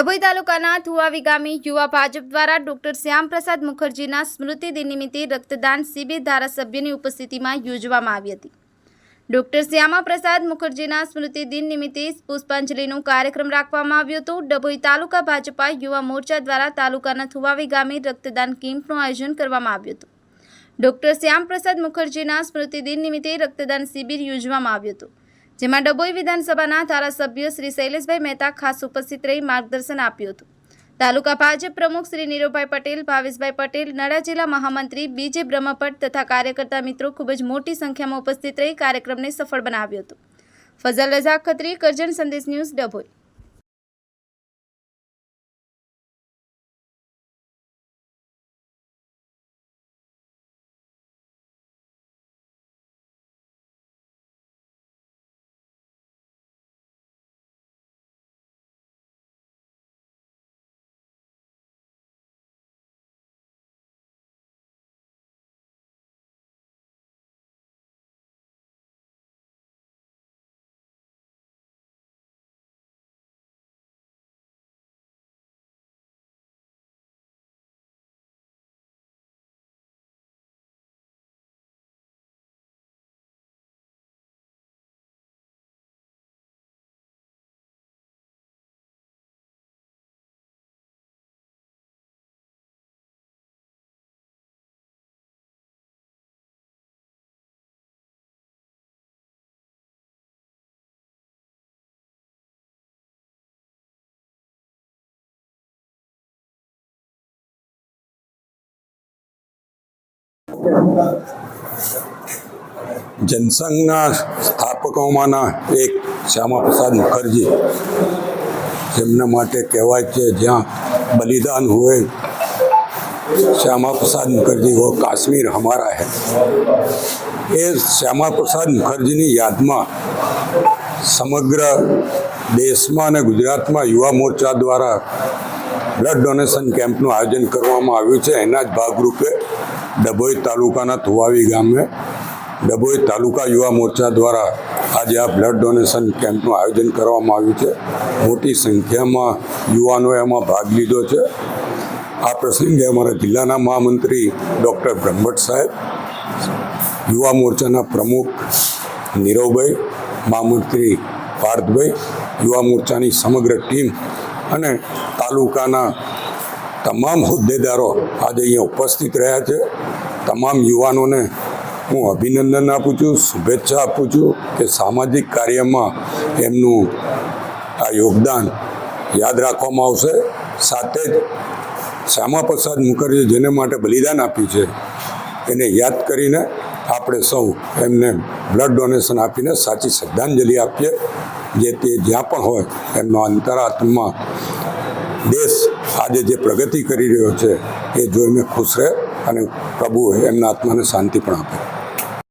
ડભોઈ તાલુકાના થુવાવી ગામે યુવા ભાજપ દ્વારા ડોક્ટર શ્યામપ્રસાદ મુખર્જીના સ્મૃતિ દિન નિમિત્તે રક્તદાન શિબિર ધારાસભ્યની ઉપસ્થિતિમાં યોજવામાં આવી હતી. ડોક્ટર શ્યામા પ્રસાદ મુખર્જીના સ્મૃતિ દિન નિમિત્તે પુષ્પાંજલિનો કાર્યક્રમ રાખવામાં આવ્યો હતો. ડભોઈ તાલુકા ભાજપા યુવા મોરચા દ્વારા તાલુકાના થુવાવી ગામે રક્તદાન કેમ્પનું આયોજન કરવામાં આવ્યું હતું. ડોક્ટર શ્યામપ્રસાદ મુખર્જીના સ્મૃતિ દિન નિમિત્તે રક્તદાન શિબિર યોજવામાં આવ્યું હતું. જેમાં ડભોઈ વિધાનસભાના ધારાસભ્ય શ્રી શૈલેષભાઈ મહેતા ખાસ ઉપસ્થિત રહી માર્ગદર્શન આપ્યું હતું. તાલુકા ભાજપ પ્રમુખ શ્રી નીરુભાઈ પટેલ, ભાવેશભાઈ પટેલ, નડા જિલ્લા મહામંત્રી બીજે બ્રહ્મભટ્ટ તથા કાર્યકર્તા મિત્રો ખૂબ જ મોટી સંખ્યામાં ઉપસ્થિત રહી કાર્યક્રમને સફળ બનાવ્યો હતો. ફઝલ રઝા ખત્રી, કરજણ સંદેશ ન્યૂઝ ડભોઈ. જનસંઘના સ્થાપકોમાંના એક શ્યામા પ્રસાદ મુખર્જી. જેમના માટે કહેવાય છે જ્યાં બલિદાન હોય શ્યામા પ્રસાદ મુખર્જી હો કાશ્મીર હમારા હૈ. એ શ્યામા પ્રસાદ મુખર્જીની યાદમાં સમગ્ર દેશમાં અને ગુજરાતમાં યુવા મોરચા દ્વારા બ્લડ ડોનેશન કેમ્પનું આયોજન કરવામાં આવ્યું છે. એના જ ભાગરૂપે ડભોઈ તાલુકાના થુવાવી ગામે ડભોઈ તાલુકા યુવા મોરચા દ્વારા આજે આ બ્લડ ડોનેશન કેમ્પનું આયોજન કરવામાં આવ્યું છે. મોટી સંખ્યામાં યુવાનોએ એમાં ભાગ લીધો છે. આ પ્રસંગે અમારા જિલ્લાના મહામંત્રી ડૉક્ટર બ્રહ્મભટ્ટ સાહેબ, યુવા મોરચાના પ્રમુખ નીરવભાઈ, મહામંત્રી પાર્થભાઈ, યુવા મોરચાની સમગ્ર ટીમ અને તાલુકાના તમામ હોદ્દેદારો આજે અહીંયા ઉપસ્થિત રહ્યા છે. તમામ યુવાનોને હું અભિનંદન આપું છું, શુભેચ્છા આપું છું કે સામાજિક કાર્યમાં એમનું આ યોગદાન યાદ રાખવામાં આવશે. સાથે જ શ્યામા પ્રસાદ મુખર્જી જેને માટે બલિદાન આપ્યું છે, એને યાદ કરીને આપણે સૌ એમને બ્લડ ડોનેશન આપીને સાચી શ્રદ્ધાંજલિ આપીએ. જે તે જ્યાં પણ હોય એમનો અંતરાત્મા દેશ આજે જે પ્રગતિ કરી રહ્યો છે, એ જોઈને ખુશ રહે અને પ્રભુ એમના આત્માને શાંતિ પણ આપે.